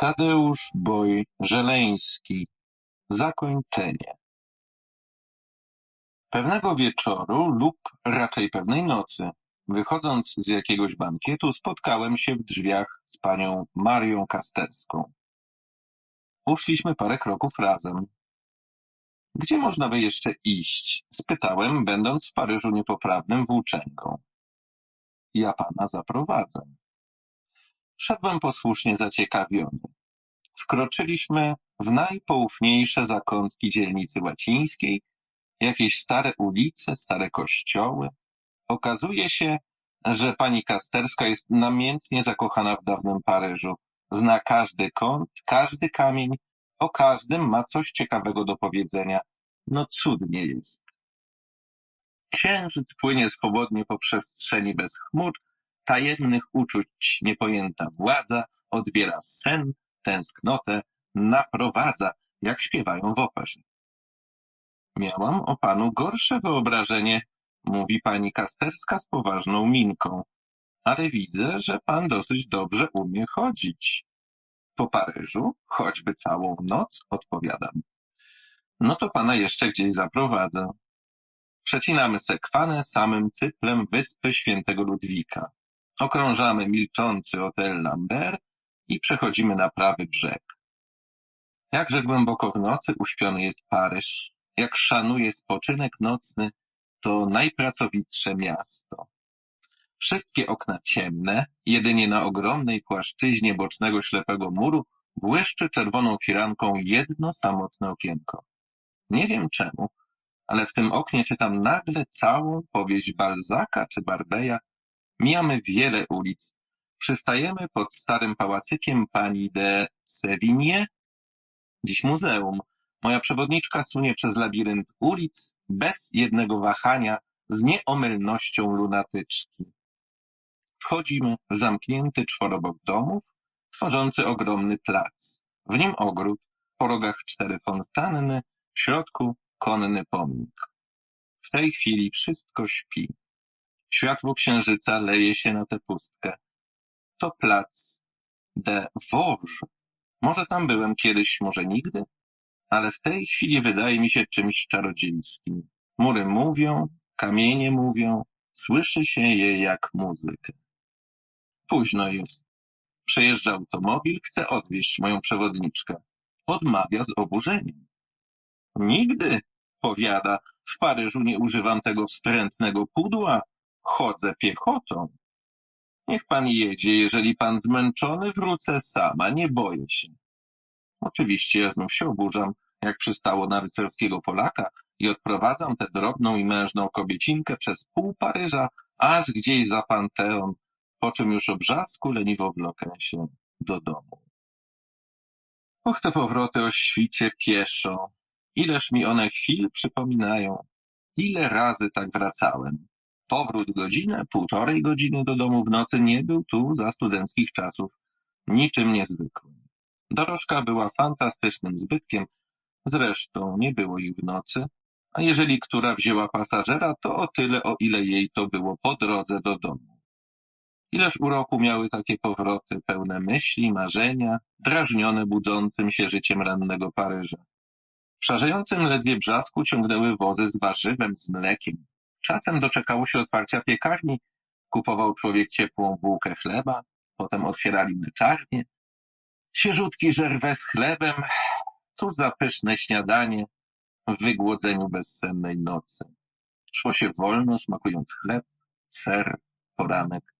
Tadeusz Boj Żeleński Zakończenie Pewnego wieczoru lub raczej pewnej nocy, wychodząc z jakiegoś bankietu, spotkałem się w drzwiach z panią Marią Kasterską. Uszliśmy parę kroków razem. Gdzie można by jeszcze iść? spytałem, będąc w Paryżu niepoprawnym włóczęgą. Ja pana zaprowadzę. Szedłem posłusznie zaciekawiony. Wkroczyliśmy w najpoufniejsze zakątki dzielnicy łacińskiej, jakieś stare ulice, stare kościoły. Okazuje się, że pani Kasterska jest namiętnie zakochana w dawnym Paryżu. Zna każdy kąt, każdy kamień, o każdym ma coś ciekawego do powiedzenia. No cudnie jest. Księżyc płynie swobodnie po przestrzeni bez chmur, tajemnych uczuć niepojęta władza odbiera sen, tęsknotę, naprowadza, jak śpiewają w operze. Miałam o panu gorsze wyobrażenie, mówi pani Kasterska z poważną minką, ale widzę, że pan dosyć dobrze umie chodzić. Po Paryżu, choćby całą noc, odpowiadam. No to pana jeszcze gdzieś zaprowadzę. Przecinamy sekwanę samym cyplem wyspy świętego Ludwika. Okrążamy milczący hotel Lambert i przechodzimy na prawy brzeg. Jakże głęboko w nocy uśpiony jest Paryż, jak szanuje spoczynek nocny to najpracowitsze miasto. Wszystkie okna ciemne, jedynie na ogromnej płaszczyźnie bocznego ślepego muru błyszczy czerwoną firanką jedno samotne okienko. Nie wiem czemu, ale w tym oknie czytam nagle całą powieść Balzaka czy Barbeja. Mijamy wiele ulic. Przystajemy pod starym pałacykiem pani de Sevigné, dziś muzeum. Moja przewodniczka sunie przez labirynt ulic bez jednego wahania z nieomylnością lunatyczki. Wchodzimy w zamknięty czworobok domów, tworzący ogromny plac. W nim ogród, po rogach cztery fontanny, w środku konny pomnik. W tej chwili wszystko śpi. Światło księżyca leje się na tę pustkę. To plac de Vosges. Może tam byłem kiedyś, może nigdy, ale w tej chwili wydaje mi się czymś czarodziejskim. Mury mówią, kamienie mówią, słyszy się je jak muzykę. Późno jest. Przejeżdża automobil, chce odwieźć moją przewodniczkę. Odmawia z oburzeniem. Nigdy, powiada, w Paryżu nie używam tego wstrętnego pudła, chodzę piechotą. Niech pan jedzie, jeżeli pan zmęczony, wrócę sama, nie boję się. Oczywiście ja znów się oburzam, jak przystało na rycerskiego Polaka i odprowadzam tę drobną i mężną kobiecinkę przez pół Paryża, aż gdzieś za Panteon, po czym już o brzasku leniwo wlokę się do domu. Och, te powroty o świcie pieszo, Ileż mi one chwil przypominają. Ile razy tak wracałem. Powrót godzinę, półtorej godziny do domu w nocy nie był tu za studenckich czasów niczym niezwykłym. Dorożka była fantastycznym zbytkiem, zresztą nie było ich w nocy, a jeżeli która wzięła pasażera, to o tyle, o ile jej to było po drodze do domu. Ileż uroku miały takie powroty, pełne myśli, marzenia, drażnione budzącym się życiem rannego Paryża. W szarzejącym ledwie brzasku ciągnęły wozy z warzywem, z mlekiem. Czasem doczekało się otwarcia piekarni, kupował człowiek ciepłą bułkę chleba, potem otwierali mleczarnię. Świeżutki żerwę z chlebem, cóż za pyszne śniadanie w wygłodzeniu bezsennej nocy. Szło się wolno, smakując chleb, ser, poranek.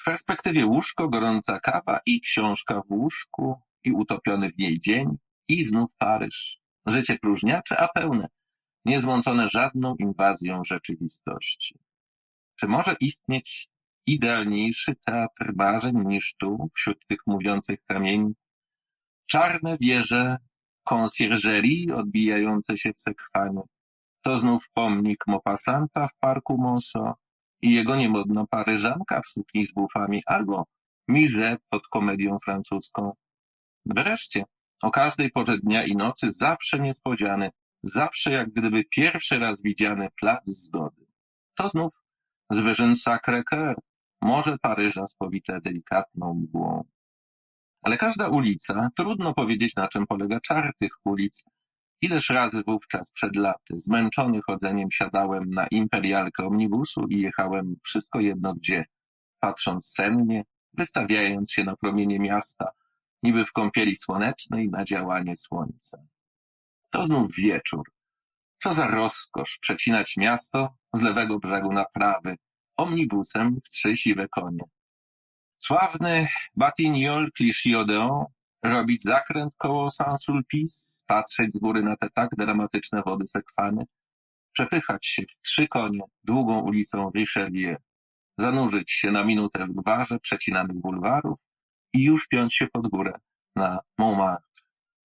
W perspektywie łóżko, gorąca kawa i książka w łóżku i utopiony w niej dzień i znów Paryż. Życie próżniacze, a pełne, niezmącone żadną inwazją rzeczywistości. Czy może istnieć idealniejszy teatr marzeń niż tu, wśród tych mówiących kamieni? Czarne wieże konsjerżerii odbijające się w sekwanie, to znów pomnik Maupassanta w parku Monceau i jego niemodna paryżanka w sukni z bufami albo Mise pod komedią francuską. Wreszcie o każdej porze dnia i nocy zawsze niespodziany, zawsze jak gdyby pierwszy raz widziany plac zgody. To znów z wyżyn Sacré-Cœur, morze Paryża spowite delikatną mgłą. Ale każda ulica, trudno powiedzieć na czym polega czar tych ulic. Ileż razy wówczas przed laty, zmęczony chodzeniem, siadałem na imperialkę omnibusu i jechałem wszystko jedno gdzie, patrząc sennie, wystawiając się na promienie miasta, niby w kąpieli słonecznej na działanie słońca. To znów wieczór. Co za rozkosz przecinać miasto z lewego brzegu na prawy, omnibusem w trzy siwe konie. Sławny Batignolles Clichy-Odéon robić zakręt koło Saint-Sulpice, patrzeć z góry na te tak dramatyczne wody Sekwany, przepychać się w trzy konie długą ulicą Richelieu, zanurzyć się na minutę w gwarze przecinanych bulwarów i już piąć się pod górę na Montmartre,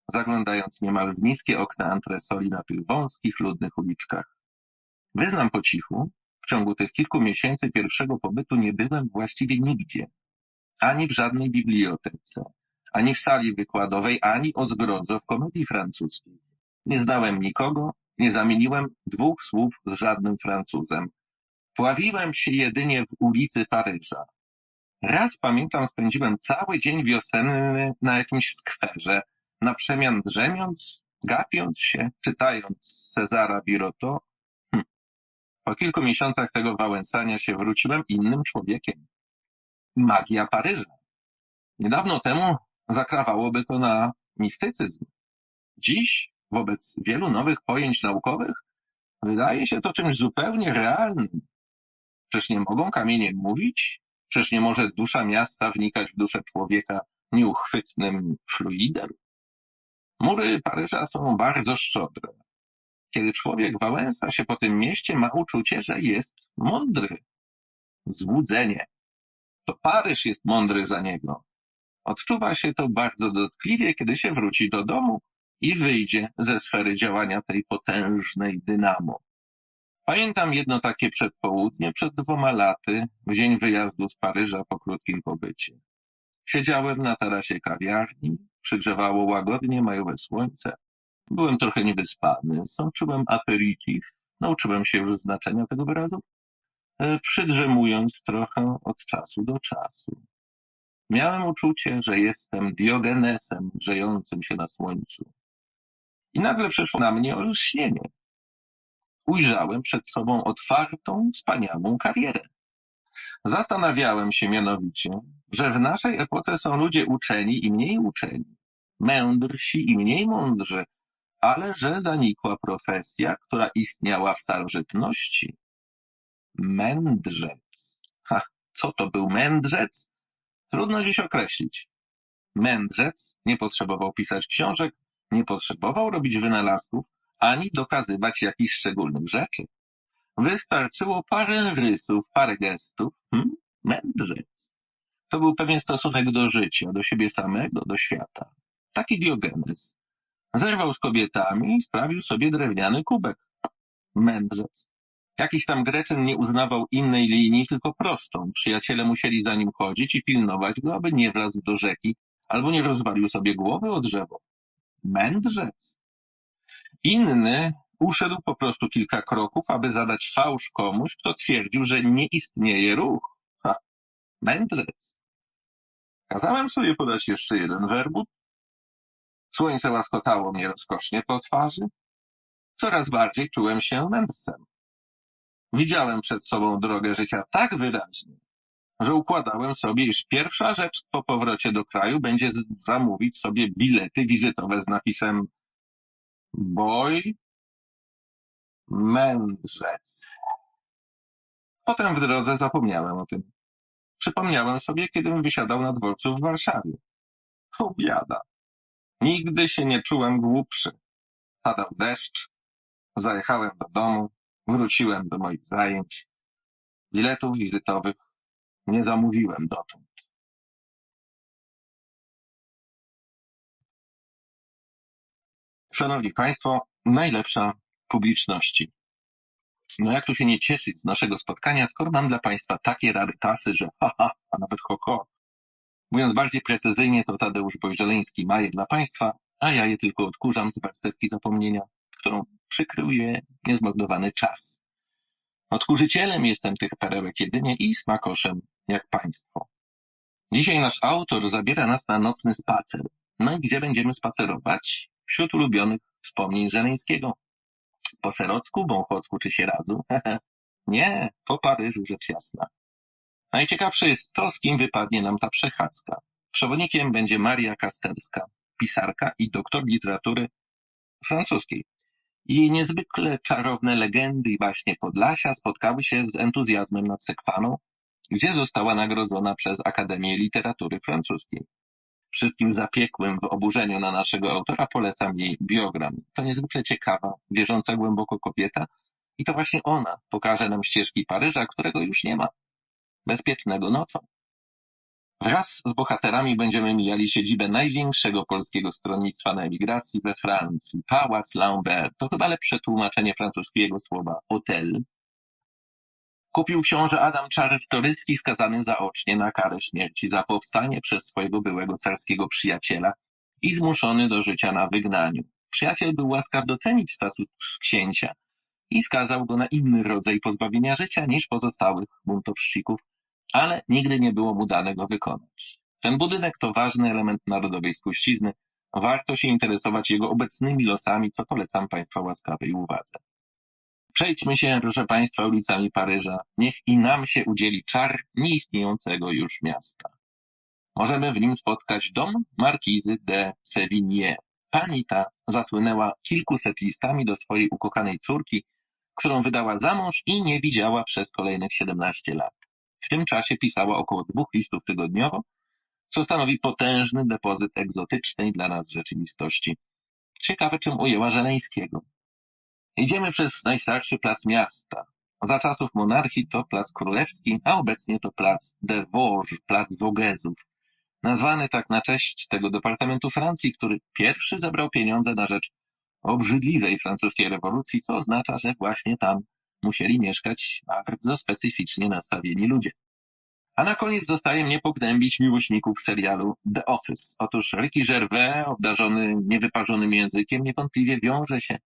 zaglądając niemal w niskie okna antresoli na tych wąskich, ludnych uliczkach. Wyznam po cichu, w ciągu tych kilku miesięcy pierwszego pobytu nie byłem właściwie nigdzie. Ani w żadnej bibliotece, ani w sali wykładowej, ani o zgrozo w komedii francuskiej. Nie znałem nikogo, nie zamieniłem dwóch słów z żadnym Francuzem. Pławiłem się jedynie w ulicy Paryża. Raz pamiętam spędziłem cały dzień wiosenny na jakimś skwerze, na przemian drzemiąc, gapiąc się, czytając Cezara Birotteau. Hm. Po kilku miesiącach tego wałęsania się wróciłem innym człowiekiem. Magia Paryża. Niedawno temu zakrawałoby to na mistycyzm. Dziś, wobec wielu nowych pojęć naukowych, wydaje się to czymś zupełnie realnym. Czyż nie mogą kamienie mówić? Czyż nie może dusza miasta wnikać w duszę człowieka nieuchwytnym fluidem? Mury Paryża są bardzo szczodre. Kiedy człowiek wałęsa się po tym mieście, ma uczucie, że jest mądry. Złudzenie. To Paryż jest mądry za niego. Odczuwa się to bardzo dotkliwie, kiedy się wróci do domu i wyjdzie ze sfery działania tej potężnej dynamo. Pamiętam jedno takie przedpołudnie przed dwoma laty, w dzień wyjazdu z Paryża po krótkim pobycie. Siedziałem na tarasie kawiarni, przygrzewało łagodnie majowe słońce. Byłem trochę niewyspany, sączyłem aperitif, nauczyłem się już znaczenia tego wyrazu, e, przydrzemując trochę od czasu do czasu. Miałem uczucie, że jestem Diogenesem grzejącym się na słońcu. I nagle przyszło na mnie olśnienie. Ujrzałem przed sobą otwartą, wspaniałą karierę. Zastanawiałem się mianowicie, że w naszej epoce są ludzie uczeni i mniej uczeni, mędrsi i mniej mądrzy, ale że zanikła profesja, która istniała w starożytności. Mędrzec. Ha, co to był mędrzec? Trudno dziś określić. Mędrzec nie potrzebował pisać książek, nie potrzebował robić wynalazków, ani dokazywać jakichś szczególnych rzeczy. Wystarczyło parę rysów, parę gestów. Hmm? Mędrzec. To był pewien stosunek do życia, do siebie samego, do świata. Taki Diogenes. Zerwał z kobietami i sprawił sobie drewniany kubek. Mędrzec. Jakiś tam Greczyn nie uznawał innej linii, tylko prostą. Przyjaciele musieli za nim chodzić i pilnować go, aby nie wlazł do rzeki albo nie rozwalił sobie głowy o drzewo. Mędrzec. Inny uszedł po prostu kilka kroków, aby zadać fałsz komuś, kto twierdził, że nie istnieje ruch. Ha, mędrzec. Kazałem sobie podać jeszcze jeden werbut. Słońce łaskotało mnie rozkosznie po twarzy. Coraz bardziej czułem się mędrcem. Widziałem przed sobą drogę życia tak wyraźnie, że układałem sobie, iż pierwsza rzecz po powrocie do kraju będzie zamówić sobie bilety wizytowe z napisem Boj Mędrzec. Potem w drodze zapomniałem o tym. Przypomniałem sobie, kiedym wysiadał na dworcu w Warszawie. O biada. Nigdy się nie czułem głupszy. Padał deszcz. Zajechałem do domu. Wróciłem do moich zajęć. Biletów wizytowych nie zamówiłem dotąd. Szanowni Państwo, najlepsza publiczności. No jak tu się nie cieszyć z naszego spotkania, skoro mam dla Państwa takie rarytasy, że haha, a nawet ho, ho. Mówiąc bardziej precyzyjnie, to Tadeusz Bojżeleński ma je dla Państwa, a ja je tylko odkurzam z warstewki zapomnienia, którą przykryje niezmordowany czas. Odkurzycielem jestem tych perełek jedynie i smakoszem jak Państwo. Dzisiaj nasz autor zabiera nas na nocny spacer. No i gdzie będziemy spacerować? Wśród ulubionych wspomnień Żeleńskiego. Po Serocku, Wąchocku czy Sieradzu? Nie, po Paryżu, rzecz jasna. Najciekawsze jest to, z kim wypadnie nam ta przechadzka. Przewodnikiem będzie Maria Kasterska, pisarka i doktor literatury francuskiej. Jej niezwykle czarowne legendy i baśnie Podlasia spotkały się z entuzjazmem nad Sekwaną, gdzie została nagrodzona przez Akademię Literatury Francuskiej. Wszystkim zapiekłym w oburzeniu na naszego autora polecam jej biogram. To niezwykle ciekawa, wierząca głęboko kobieta i to właśnie ona pokaże nam ścieżki Paryża, którego już nie ma. Bezpiecznego nocą. Wraz z bohaterami będziemy mijali siedzibę największego polskiego stronnictwa na emigracji we Francji, Pałac Lambert. To chyba lepsze tłumaczenie francuskiego słowa hotel. Kupił książę Adam Czartoryski skazany zaocznie na karę śmierci za powstanie przez swojego byłego carskiego przyjaciela i zmuszony do życia na wygnaniu. Przyjaciel był łaskaw docenić status księcia i skazał go na inny rodzaj pozbawienia życia niż pozostałych buntowszczyków, ale nigdy nie było mu dane go wykonać. Ten budynek to ważny element narodowej spuścizny. Warto się interesować jego obecnymi losami, co polecam Państwa łaskawej uwadze. Przejdźmy się, proszę Państwa, ulicami Paryża. Niech i nam się udzieli czar nieistniejącego już miasta. Możemy w nim spotkać dom markizy de Sévigné. Pani ta zasłynęła kilkuset listami do swojej ukochanej córki, którą wydała za mąż i nie widziała przez kolejnych 17 lat. W tym czasie pisała około dwóch listów tygodniowo, co stanowi potężny depozyt egzotycznej dla nas rzeczywistości. Ciekawe, czym ujęła Żeleńskiego. Idziemy przez najstarszy plac miasta. Za czasów monarchii to plac królewski, a obecnie to plac de Vosges, plac Wogezów. Nazwany tak na cześć tego departamentu Francji, który pierwszy zebrał pieniądze na rzecz obrzydliwej francuskiej rewolucji, co oznacza, że właśnie tam musieli mieszkać bardzo specyficznie nastawieni ludzie. A na koniec zostaje mnie pognębić miłośników serialu The Office. Otóż Ricky Gervais, obdarzony niewyparzonym językiem, niewątpliwie wiąże się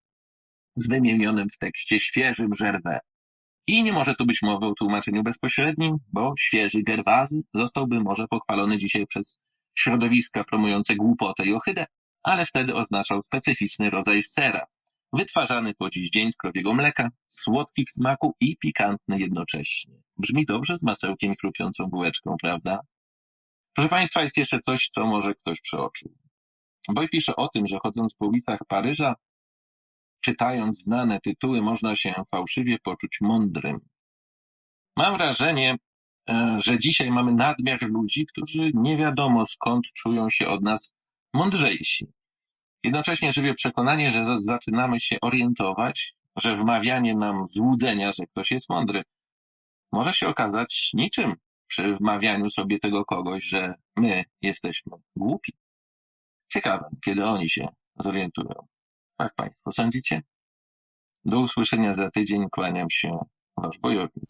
z wymienionym w tekście świeżym Gervais. I nie może tu być mowy o tłumaczeniu bezpośrednim, bo świeży Gerwazy zostałby może pochwalony dzisiaj przez środowiska promujące głupotę i ohydę, ale wtedy oznaczał specyficzny rodzaj sera, wytwarzany po dziś dzień z krowiego mleka, słodki w smaku i pikantny jednocześnie. Brzmi dobrze z masełkiem i chrupiącą bułeczką, prawda? Proszę Państwa, jest jeszcze coś, co może ktoś przeoczył. Boj pisze o tym, że chodząc po ulicach Paryża, czytając znane tytuły, można się fałszywie poczuć mądrym. Mam wrażenie, e, że dzisiaj mamy nadmiar ludzi, którzy nie wiadomo skąd czują się od nas mądrzejsi. Jednocześnie żywię przekonanie, że zaczynamy się orientować, że wmawianie nam złudzenia, że ktoś jest mądry, może się okazać niczym przy wmawianiu sobie tego kogoś, że my jesteśmy głupi. Ciekawe, kiedy oni się zorientują. Jak Państwo sądzicie? Do usłyszenia za tydzień. Kłaniam się, Wasz bojownik.